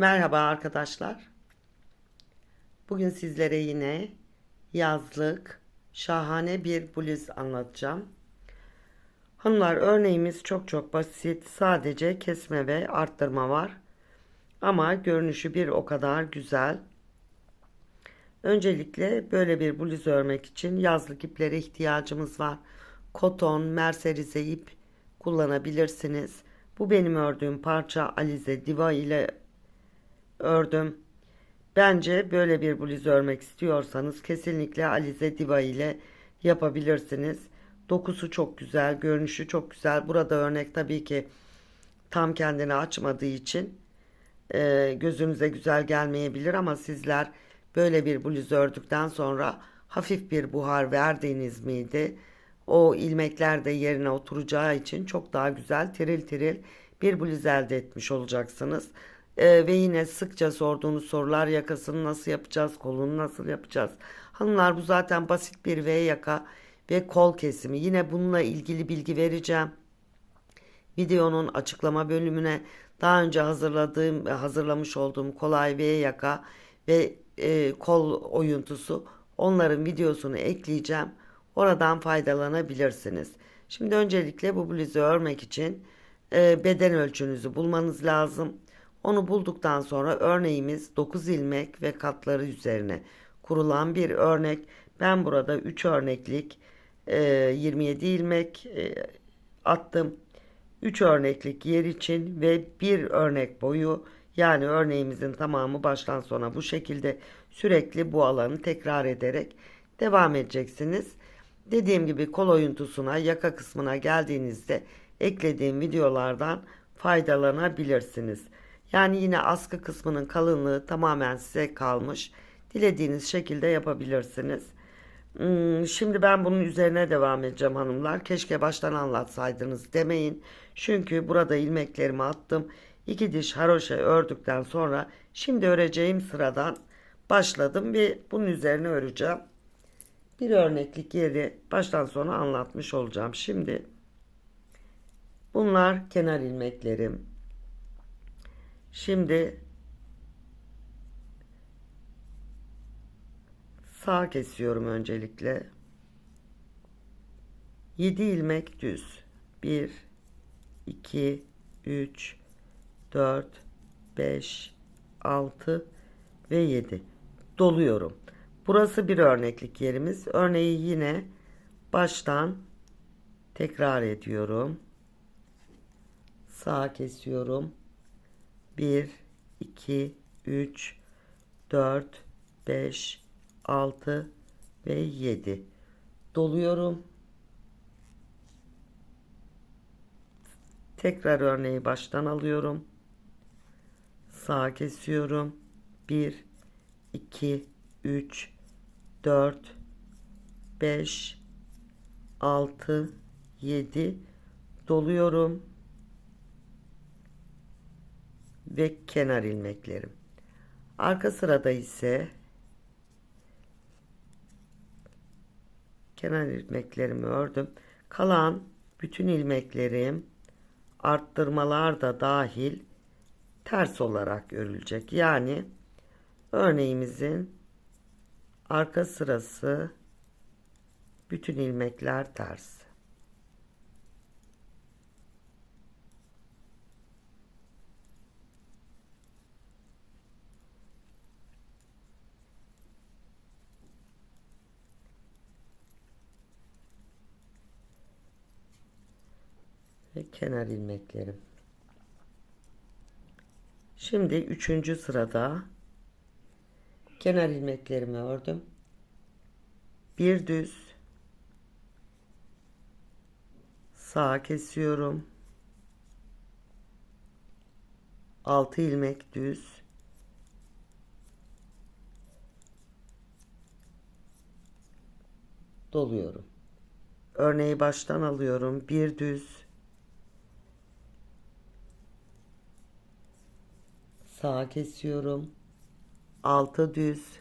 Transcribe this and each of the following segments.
Merhaba arkadaşlar. Bugün sizlere yine yazlık şahane bir bluz anlatacağım. Hanımlar örneğimiz çok çok basit. Sadece kesme ve arttırma var. Ama görünüşü bir o kadar güzel. Öncelikle böyle bir bluz örmek için yazlık iplere ihtiyacımız var. Koton, merserize ip kullanabilirsiniz. Bu benim ördüğüm parça Alize Diva ile ördüm. Bence böyle bir bluz örmek istiyorsanız kesinlikle Alize Diva ile yapabilirsiniz. Dokusu çok güzel, görünüşü çok güzel. Burada örnek tabii ki tam kendini açmadığı için e, gözünüze güzel gelmeyebilir ama sizler böyle bir bluz ördükten sonra hafif bir buhar verdiğiniz miydi? O ilmekler de yerine oturacağı için çok daha güzel tiril tiril bir bluz elde etmiş olacaksınız. Ee, ve yine sıkça sorduğunuz sorular yakasını nasıl yapacağız, kolunu nasıl yapacağız? Hanımlar bu zaten basit bir V yaka ve kol kesimi. Yine bununla ilgili bilgi vereceğim. Videonun açıklama bölümüne daha önce hazırladığım, hazırlamış olduğum kolay V yaka ve e, kol oyuntusu onların videosunu ekleyeceğim. Oradan faydalanabilirsiniz. Şimdi öncelikle bu bluzu örmek için e, beden ölçünüzü bulmanız lazım. Onu bulduktan sonra örneğimiz 9 ilmek ve katları üzerine kurulan bir örnek. Ben burada 3 örneklik e, 27 ilmek e, attım. 3 örneklik yer için ve 1 örnek boyu yani örneğimizin tamamı baştan sona bu şekilde sürekli bu alanı tekrar ederek devam edeceksiniz. Dediğim gibi kol oyuntusuna yaka kısmına geldiğinizde eklediğim videolardan faydalanabilirsiniz. Yani yine askı kısmının kalınlığı tamamen size kalmış. Dilediğiniz şekilde yapabilirsiniz. Hmm, Şimdi ben bunun üzerine devam edeceğim hanımlar. Keşke baştan anlatsaydınız demeyin. Çünkü burada ilmeklerimi attım. İki diş haroşa ördükten sonra şimdi öreceğim sıradan başladım ve bunun üzerine öreceğim. Bir örneklik yeri baştan sona anlatmış olacağım. Şimdi bunlar kenar ilmeklerim. Şimdi sağ kesiyorum öncelikle. 7 ilmek düz. 1 2 3 4 5 6 ve 7 doluyorum. Burası bir örneklik yerimiz. Örneği yine baştan tekrar ediyorum. Sağ kesiyorum. 1 2 3 4 5 6 ve 7 doluyorum. Tekrar örneği baştan alıyorum. Sağ kesiyorum. 1 2 3 4 5 6 7 doluyorum ve kenar ilmeklerim. Arka sırada ise kenar ilmeklerimi ördüm. Kalan bütün ilmeklerim arttırmalar da dahil ters olarak örülecek. Yani örneğimizin arka sırası bütün ilmekler ters. ve kenar ilmeklerim. Şimdi üçüncü sırada kenar ilmeklerimi ördüm. Bir düz sağ kesiyorum. Altı ilmek düz doluyorum. Örneği baştan alıyorum. Bir düz Sağa kesiyorum. Altı düz.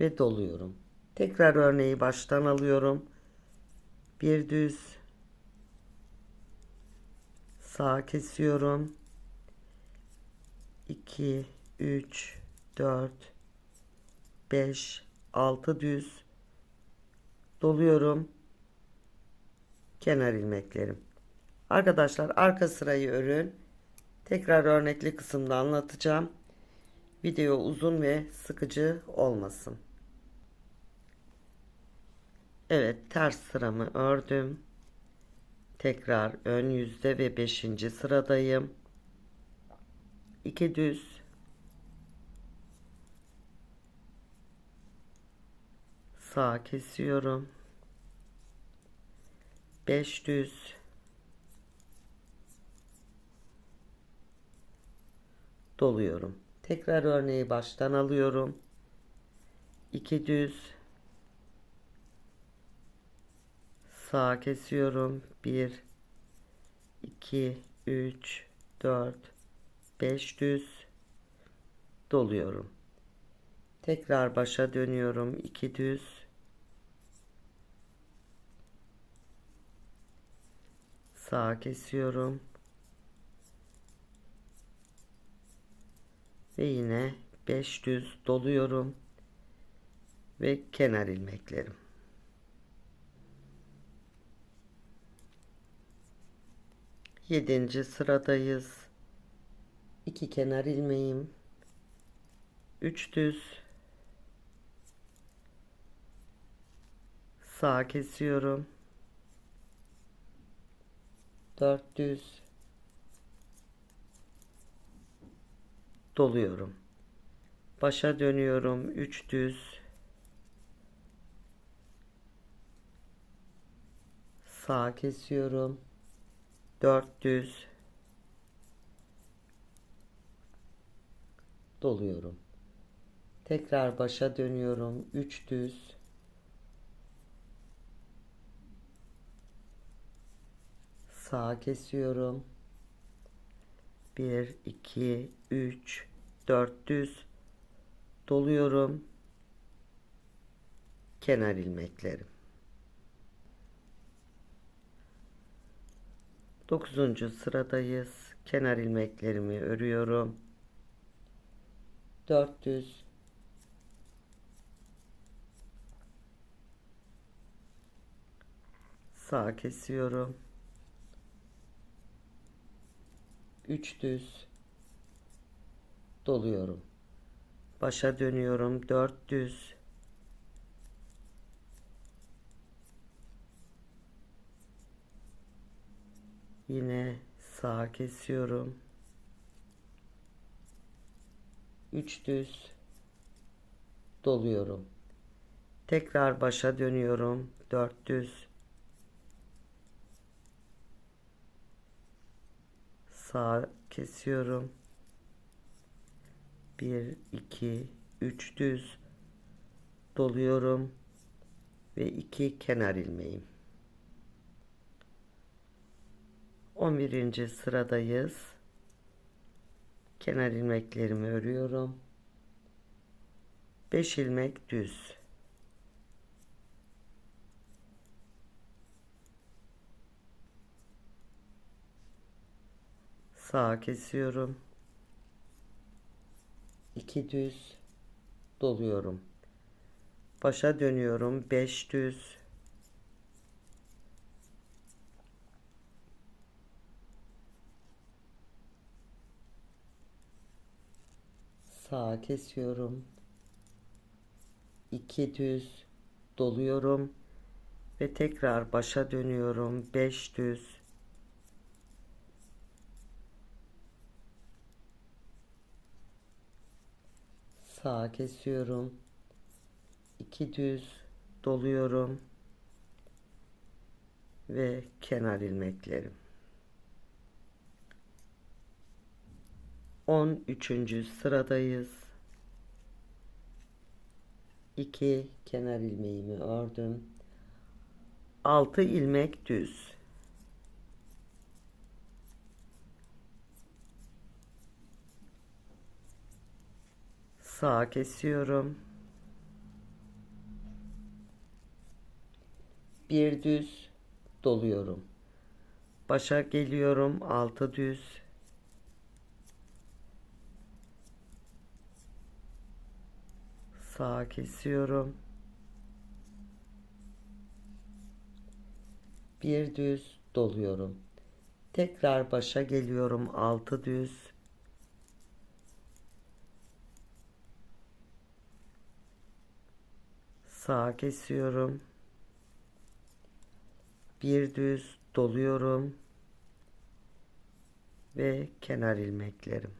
Ve doluyorum. Tekrar örneği baştan alıyorum. Bir düz. Sağa kesiyorum. 2 3 4 5 6 düz doluyorum. Kenar ilmeklerim. Arkadaşlar arka sırayı örün. Tekrar örnekli kısımda anlatacağım. Video uzun ve sıkıcı olmasın. Evet ters sıramı ördüm. Tekrar ön yüzde ve 5. sıradayım. 2 düz. Sağ kesiyorum. 5 düz. Doluyorum. Tekrar örneği baştan alıyorum. 2 düz. Sağ kesiyorum. 1 2 3 4 5 düz doluyorum. Tekrar başa dönüyorum. 2 düz. Sağ kesiyorum. Ve yine 5 düz doluyorum. Ve kenar ilmeklerim. Yedinci sıradayız. İki kenar ilmeğim. Üç düz. Sağ kesiyorum. Dört düz. Doluyorum. Başa dönüyorum. Üç düz. Sağ kesiyorum. 4 düz doluyorum. Tekrar başa dönüyorum. 3 düz sağ kesiyorum. 1 2 3 4 düz doluyorum. Kenar ilmeklerim. 9. sıradayız. Kenar ilmeklerimi örüyorum. 400 sağ kesiyorum. 3 düz doluyorum. Başa dönüyorum. 4 düz Yine sağ kesiyorum. 3 düz doluyorum. Tekrar başa dönüyorum. 4 düz sağ kesiyorum. 1 2 3 düz doluyorum ve 2 kenar ilmeğim. 11. sıradayız. Kenar ilmeklerimi örüyorum. 5 ilmek düz. Sağa kesiyorum. 2 düz doluyorum. Başa dönüyorum. 5 düz sağa kesiyorum. 2 düz doluyorum ve tekrar başa dönüyorum. 5 düz sağa kesiyorum. 2 düz doluyorum ve kenar ilmeklerim. 13. sıradayız. 2 kenar ilmeğimi ördüm. 6 ilmek düz. Sağa kesiyorum. Bir düz doluyorum. Başa geliyorum 6 düz. Sağa kesiyorum. Bir düz doluyorum. Tekrar başa geliyorum 6 düz. Sağa kesiyorum. Bir düz doluyorum ve kenar ilmeklerim.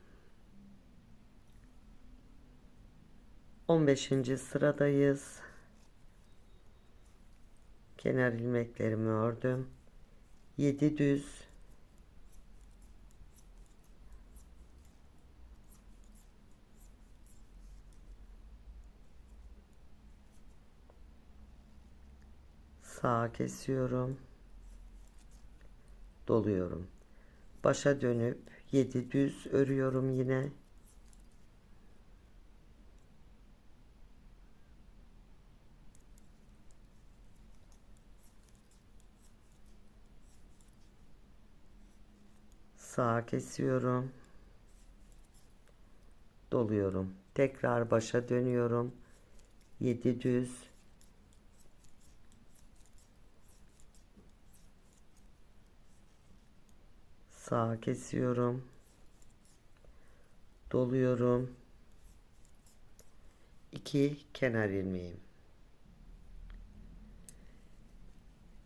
15. sıradayız. Kenar ilmeklerimi ördüm. 7 düz sağa kesiyorum. Doluyorum. Başa dönüp 7 düz örüyorum yine. Sağa kesiyorum. Doluyorum. Tekrar başa dönüyorum. 7 düz sağa kesiyorum. Doluyorum. 2 kenar ilmeğim.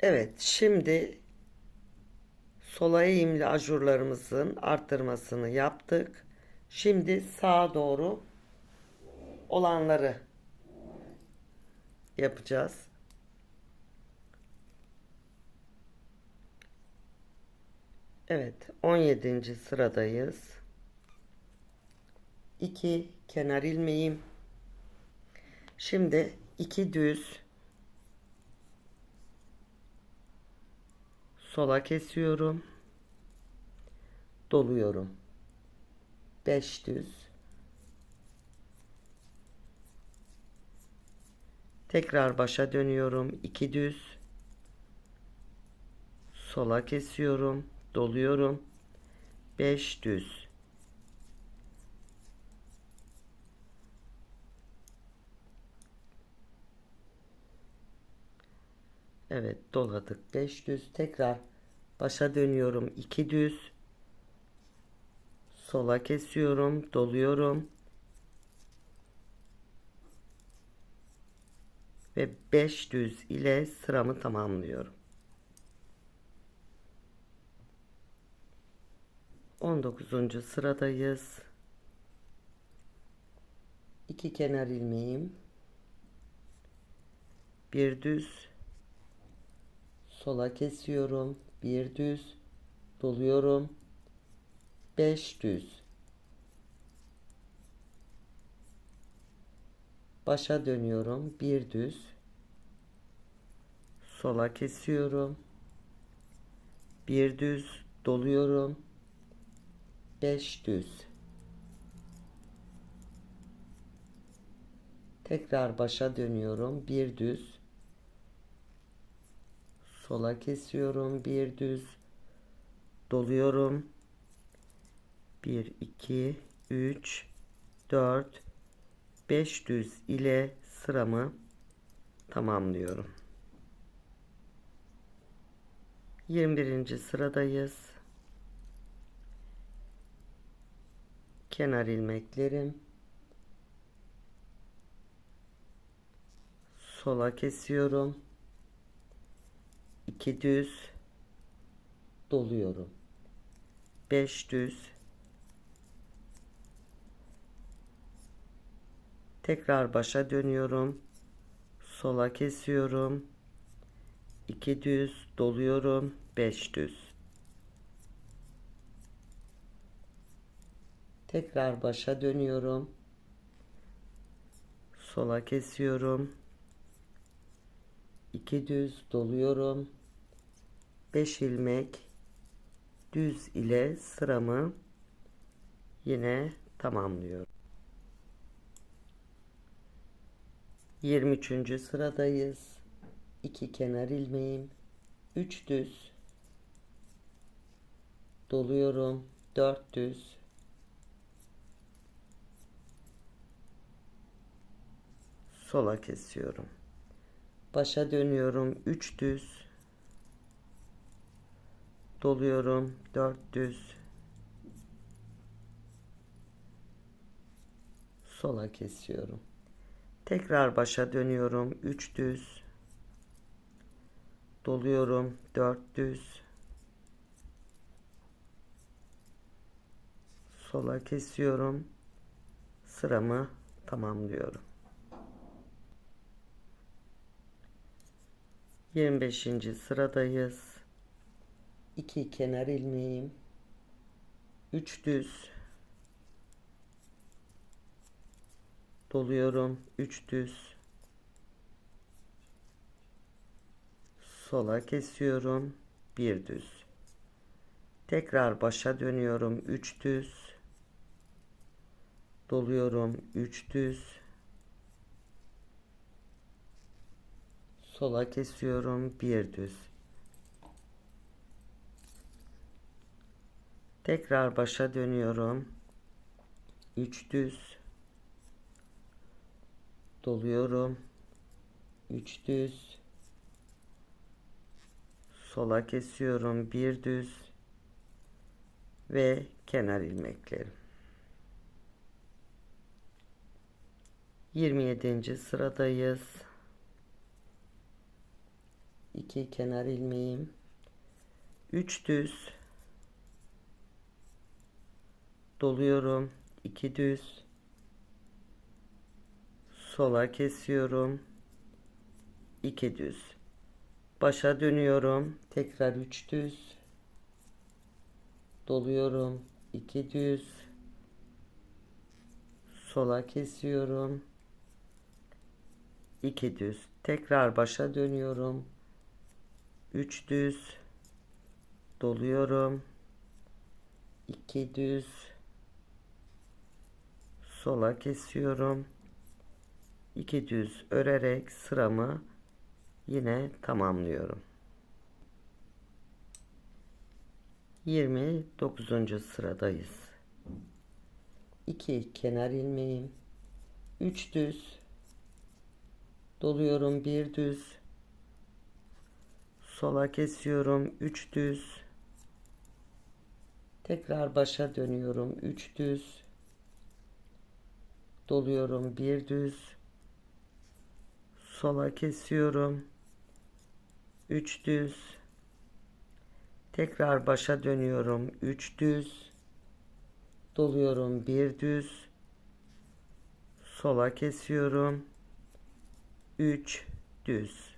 Evet şimdi sola eğimli ajurlarımızın arttırmasını yaptık. Şimdi sağa doğru olanları yapacağız Evet 17. sıradayız. 2 kenar ilmeğim. Şimdi 2 düz sola kesiyorum. Doluyorum. 5 düz. Tekrar başa dönüyorum. 2 düz. Sola kesiyorum doluyorum. 5 düz. Evet doladık. 5 düz. Tekrar başa dönüyorum. 2 düz. Sola kesiyorum. Doluyorum. Ve 5 düz ile sıramı tamamlıyorum 19. sıradayız. İki kenar ilmeğim. Bir düz. Sola kesiyorum. Bir düz. Doluyorum. Beş düz. Başa dönüyorum. Bir düz. Sola kesiyorum. Bir düz. Doluyorum 5 düz. Tekrar başa dönüyorum. Bir düz. Sola kesiyorum. Bir düz. Doluyorum. 1 2 3 4 5 düz ile sıramı tamamlıyorum. 21. sıradayız. Kenar ilmeklerim. Sola kesiyorum. 2 düz. Doluyorum. 5 düz. Tekrar başa dönüyorum. Sola kesiyorum. 2 düz. Doluyorum. 5 düz Tekrar başa dönüyorum. Sola kesiyorum. 2 düz doluyorum. 5 ilmek düz ile sıramı yine tamamlıyorum. 23. sıradayız. 2 kenar ilmeğim, 3 düz doluyorum 4 düz sola kesiyorum. Başa dönüyorum. 3 düz. Doluyorum. 4 düz. Sola kesiyorum. Tekrar başa dönüyorum. 3 düz. Doluyorum. 4 düz. Sola kesiyorum. Sıramı tamamlıyorum 25. sıradayız. 2 kenar ilmeğim. 3 düz. Doluyorum. 3 düz. Sola kesiyorum. Bir düz. Tekrar başa dönüyorum. 3 düz. Doluyorum. 3 düz sola kesiyorum. Bir düz. Tekrar başa dönüyorum. 3 düz. Doluyorum. 3 düz. Sola kesiyorum. Bir düz. Ve kenar ilmeklerim. 27. sıradayız 2 kenar ilmeğim. 3 düz. Doluyorum. 2 düz. Sola kesiyorum. 2 düz. Başa dönüyorum. Tekrar 3 düz. Doluyorum. 2 düz. Sola kesiyorum. 2 düz. Tekrar başa dönüyorum 3 düz. Doluyorum. 2 düz. Sola kesiyorum. 2 düz örerek sıramı yine tamamlıyorum. 29. sıradayız. 2 kenar ilmeğim. 3 düz. Doluyorum bir düz sola kesiyorum. 3 düz. Tekrar başa dönüyorum. 3 düz. Doluyorum. Bir düz. Sola kesiyorum. 3 düz. Tekrar başa dönüyorum. 3 düz. Doluyorum. Bir düz. Sola kesiyorum. 3 düz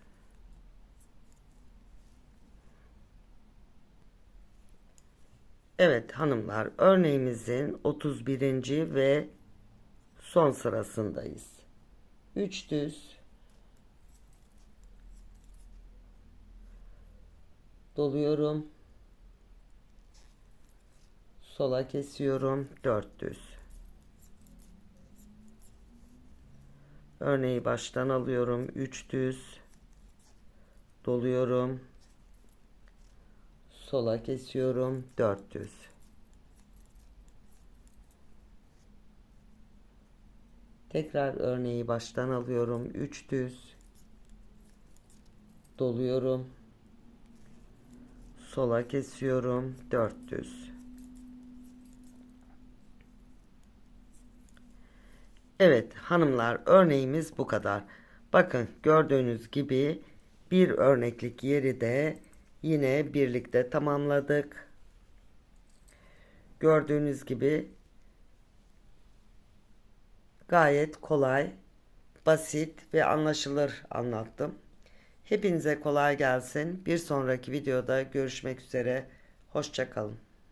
Evet hanımlar örneğimizin 31. ve son sırasındayız. 3 düz doluyorum. Sola kesiyorum 4 düz. Örneği baştan alıyorum 3 düz doluyorum sola kesiyorum. 4 düz tekrar örneği baştan alıyorum. 3 düz doluyorum. Sola kesiyorum. 4 düz Evet hanımlar örneğimiz bu kadar. Bakın gördüğünüz gibi bir örneklik yeri de yine birlikte tamamladık. Gördüğünüz gibi gayet kolay, basit ve anlaşılır anlattım. Hepinize kolay gelsin. Bir sonraki videoda görüşmek üzere. Hoşçakalın.